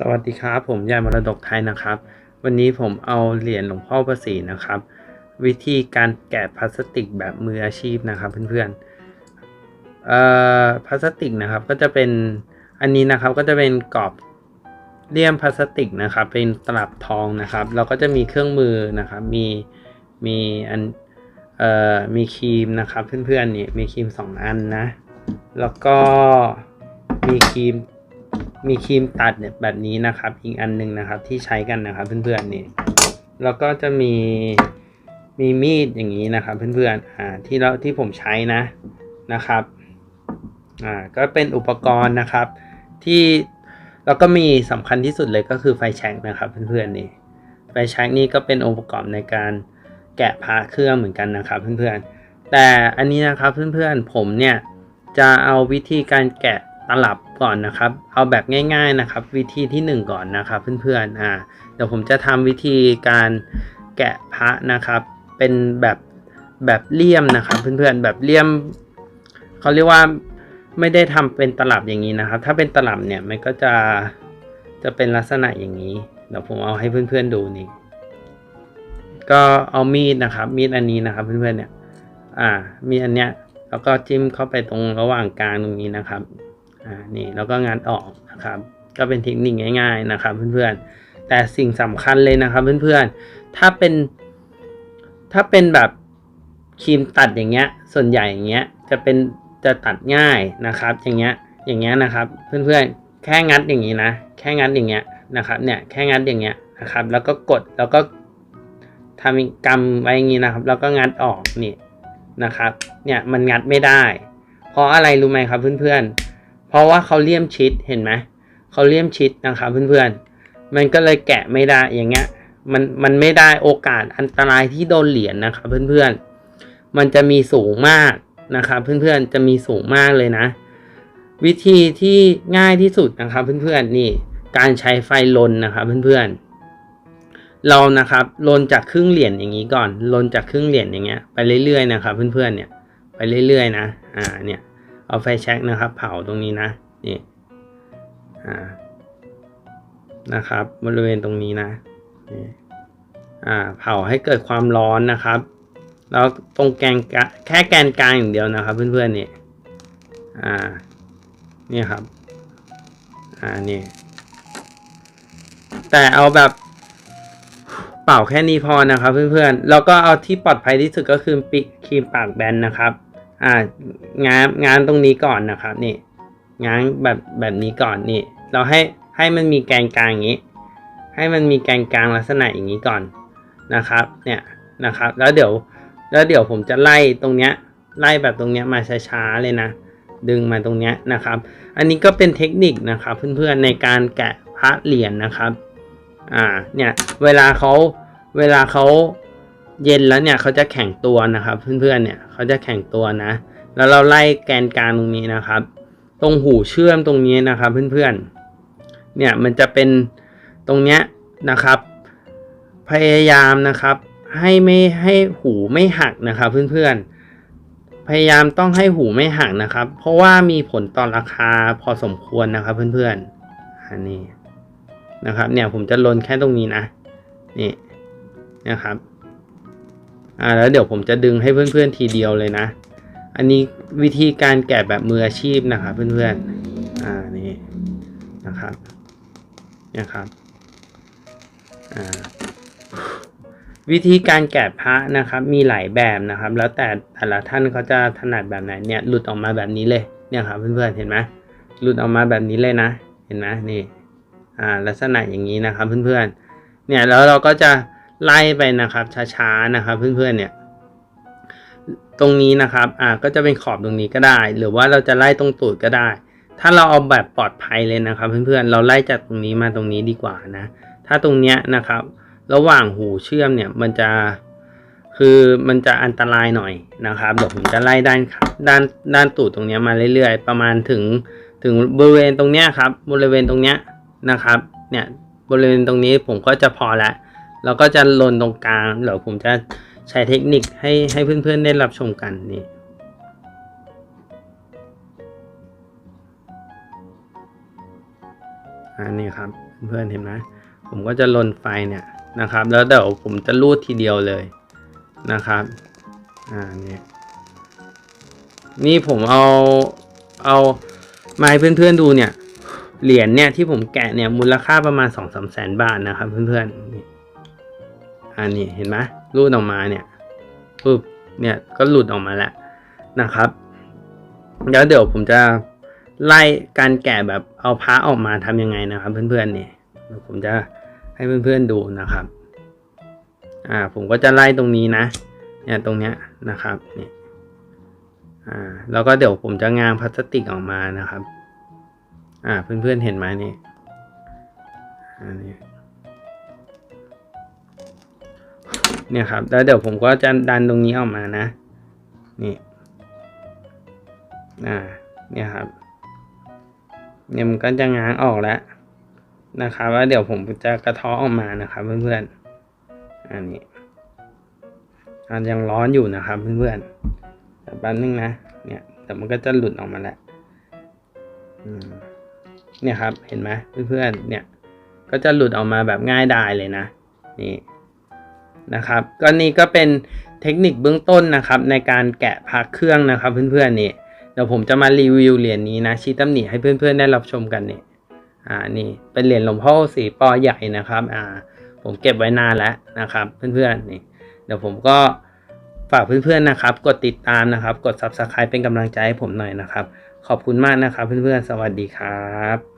สวัสดีครับ ผมยายมรดกไทยนะครับ วันนี้ผมเอาเหรียญหลวงพ่อประสีนะครับ วิธีการแกะพลาสติกแบบมืออาชีพนะครับเพื่อนๆเอ่อพลาสติกนะครับก็จะเป็นอันนี้นะครับก็จะเป็นกรอบเลี่ยมพลาสติกนะครับ เป็นตลับทองนะครับเราก็จะมีเครื่องมือนะครับ มีมีอันเอ่อมีครีมนะครับเพื่อนๆนี่มีครีมสองอันนะ แล้วก็มีครีม มีครีมตัดเนี่ยแบบนี้นะครับ อีกอันหนึ่งนะครับที่ใช้กันนะครับเพื่อนๆนี่แล้วก็จะมีมีมีดอย่างนี้นะครับ เพื่อนๆอ่าที่เราที่ผมใช้นะนะครับอ่าก็เป็นอุปกรณ์นะครับที่แล้วก็มีสำคัญที่สุดเลยก็คือไฟแช็กนะครับ เพื่อนๆนี่ไฟแช็กนี่ก็เป็นองค์ประกอบในการแกะพระเครื่องเหมือนกันนะครับ เพื่อนๆแต่อันนี้นะครับเพื่อนๆผมเนี่ยจะเอาวิธีการแกะตลับ ก่อนนะครับ เอาแบบง่าย ๆนะครับ วิธีที่ 1 ก่อนนะครับเพื่อนๆอ่าเดี๋ยวผมจะทำวิธีการแกะพระนะครับ เป็นแบบแบบเลี่ยมนะครับเพื่อนๆแบบเลี่ยมเขาเรียกว่าไม่ได้ทำเป็นตลับอย่างนี้นะครับ ถ้าเป็นตลับเนี่ยมันก็จะจะเป็นลักษณะอย่างนี้ เดี๋ยวผมเอาให้เพื่อนๆดูนี่ก็เอามีดนะครับ มีดอันนี้นะครับเพื่อนๆเนี่ย อ่า มีอันเนี้ยแล้วก็จิ้มเข้าไปตรงระหว่างกลางตรงนี้นะครับ อ่านี่แล้วก็งานออกนะครับก็เป็นเทคนิคง่ายๆนะครับเพื่อนๆ แต่สิ่งสำคัญเลยนะครับเพื่อนๆ ถ้าเป็น ถ้าเป็นแบบครีมตัดอย่างเงี้ย ส่วนใหญ่อย่างเงี้ยจะเป็นจะตัดง่ายนะครับ อย่างเงี้ยอย่างเงี้ยนะครับ เพื่อนๆ แค่งัดอย่างนี้นะ แค่งัดอย่างเงี้ยนะครับเนี่ยแค่งัดอย่างเงี้ยนะครับ แล้วก็กดแล้วก็ทำกำไว้อย่างงี้นะครับ แล้วก็งัดออกนี่นะครับ เนี่ยมันงัดไม่ได้ เพราะอะไรรู้ไหมครับเพื่อนๆ เพราะว่าเขาเลี่ยมชิดเห็นไหมเขาเลี่ยมชิดนะครับเพื่อนๆ มันก็เลยแกะไม่ได้อย่างเงี้ยมันมันไม่ได้โอกาสอันตรายที่โดนเหรียญนะครับเพื่อนๆ มันจะมีสูงมากนะครับเพื่อนๆจะมีสูงมากเลยนะ วิธีที่ง่ายที่สุดนะครับเพื่อนๆนี่การใช้ไฟลนนะครับเพื่อนๆ เรานะครับลนจากครึ่งเหรียญอย่างนี้ก่อนลนจากครึ่งเหรียญอย่างเงี้ยไปเรื่อยๆนะครับเพื่อนๆเนี่ยไปเรื่อยๆนะอ่าเนี่ย เอาไฟแช็กนะครับ เผาตรงนี้นะนี่อ่านะครับ บริเวณตรงนี้นะนี่อ่าเผาให้เกิดความร้อนนะครับแล้วตรงแกนกแค่แกนกลางอย่างเดียวนะครับ เพื่อนๆนี่อ่านี่ครับอ่านี่แต่เอาแบบเป่าแค่นี้พอนะครับ เพื่อนๆ แล้วก็เอาที่ปลอดภัยที่สุดก็คือปิครีมปากแบนนะครับ อ่างานงานตรงนี้ก่อนนะครับนี่งานแบบแบบนี้ก่อนนี่ เราให้ให้มันมีแกนกลางอย่างนี้ ให้มันมีแกนกลางลักษณะอย่างนี้ก่อนนะครับ เนี่ยนะครับ แล้วเดี๋ยวแล้วเดี๋ยวผมจะไล่ตรงเนี้ยไล่แบบตรงเนี้ยมาช้าๆเลยนะ ดึงมาตรงเนี้ยนะครับ อันนี้ก็เป็นเทคนิคนะครับ เพื่อนๆในการแกะพระเหรียญนะครับ อ่าเนี่ยเวลาเขาเวลาเขา เย็นแล้วเนี่ยเขาจะแข็งตัวนะครับ เพื่อนๆเนี่ยเขาจะแข็งตัวนะ แล้วเราไล่แกนกลางตรงนี้นะครับ ตรงหูเชื่อมตรงนี้นะครับ เพื่อนๆเนี่ยมันจะเป็นตรงเนี้ยนะครับ พยายามนะครับให้ไม่ให้หูไม่หักนะครับ เพื่อนๆ พยายามต้องให้หูไม่หักนะครับ เพราะว่ามีผลต่อราคาพอสมควรนะครับ เพื่อนๆอันนี้นะครับ เนี่ยผมจะลนแค่ตรงนี้นะนี่นะครับ อ่าแล้วเดี๋ยวผมจะดึงให้เพื่อนๆทีเดียวเลยนะ อันนี้วิธีการแกะแบบมืออาชีพนะครับเพื่อนๆอ่านี่นะครับนะครับอ่าวิธีการแกะพระนะครับ มีหลายแบบนะครับ แล้วแต่แต่ละท่านเขาจะถนัดแบบไหนเนี่ยหลุดออกมาแบบนี้เลยเนี่ยครับเพื่อนๆเห็นไหมหลุดออกมาแบบนี้เลยนะ เห็นไหมนี่อ่าลักษณะอย่างนี้นะครับเพื่อนๆเนี่ยแล้วเราก็จะ ไล่ไปนะครับ ช้าๆนะครับ เพื่อนๆเนี่ย ตรงนี้นะครับอ่าก็จะเป็นขอบตรงนี้ก็ได้ หรือว่าเราจะไล่ตรงตูดก็ได้ ถ้าเราเอาแบบปลอดภัยเลยนะครับ เพื่อนๆเราไล่จากตรงนี้มาตรงนี้ดีกว่านะ ถ้าตรงเนี้ยนะครับ ระหว่างหูเชื่อมเนี่ยมันจะคือมันจะอันตรายหน่อยนะครับเดี๋ยวผมจะไล่ด้านด้านด้านตูดตรงเนี้ยมาเรื่อยๆ ประมาณถึงถึงบริเวณตรงเนี้ยครับ บริเวณตรงเนี้ยนะครับ เนี่ยบริเวณตรงนี้ผมก็จะพอแล้ว เราก็จะลนตรงกลางเดี๋ยวผมจะใช้เทคนิคให้ให้เพื่อนๆได้รับชมกันนี่อันนี้ครับเพื่อนๆเห็นไหมผมก็จะลนไฟเนี่ยนะครับ แล้วเดี๋ยวผมจะรูดทีเดียวเลยนะครับอ่านี่นี่ผมเอาเอามาให้เพื่อนๆดูเนี่ยเหรียญเนี่ยที่ผมแกะเนี่ยมูลค่าประมาณสองสามแสนบาทนะครับเพื่อนๆนี่ อันนี้เห็นไหมรูดออกมาเนี่ยปุ๊บเนี่ยก็หลุดออกมาแล้วนะครับแล้วเดี๋ยวผมจะไล่การแกะแบบเอาพระออกมาทำยังไงนะครับ เพื่อนๆเนี่ยผมจะให้เพื่อนๆดูนะครับอ่าผมก็จะไล่ตรงนี้นะเนี่ยตรงเนี้ยนะครับเนี่ยอ่าแล้วก็เดี๋ยวผมจะงางพลาสติกออกมานะครับ อ่าเพื่อนๆเห็นไหมนี่อันนี้ เนี่ยครับ แล้วเดี๋ยวผมก็จะดันตรงนี้ออกมานะ นี่ อ่า เนี่ยครับ เนี่ยมันก็จะง้างออกแล้วนะครับแล้วเดี๋ยวผมจะกระทาะออกมานะครับ เพื่อนๆ อันนี้อันยังร้อนอยู่นะครับ เพื่อนๆแต่แป๊บนึงนะ เนี่ย แต่มันก็จะหลุดออกมาแล้วอืมเนี่ยครับ เห็นไหมเพื่อนๆ เนี่ย ก็จะหลุดออกมาแบบง่ายดายเลยนะ นี่ นะครับ ก็นี่ก็เป็นเทคนิคเบื้องต้นนะครับ ในการแกะพักเครื่องนะครับ เพื่อนๆนี่เดี๋ยวผมจะมารีวิวเหรียญนี้นะชี้ตำหนิให้เพื่อนๆได้รับชมกันนี่อ่านี่เป็นเหรียญหลวงพ่อสีปอใหญ่นะครับอ่าผมเก็บไว้นานแล้วนะครับ เพื่อนๆนี่เดี๋ยวผมก็ฝากเพื่อนๆนะครับ กดติดตามนะครับ กด subscribe เป็นกำลังใจให้ผมหน่อยนะครับ ขอบคุณมากนะครับ เพื่อนๆสวัสดีครับ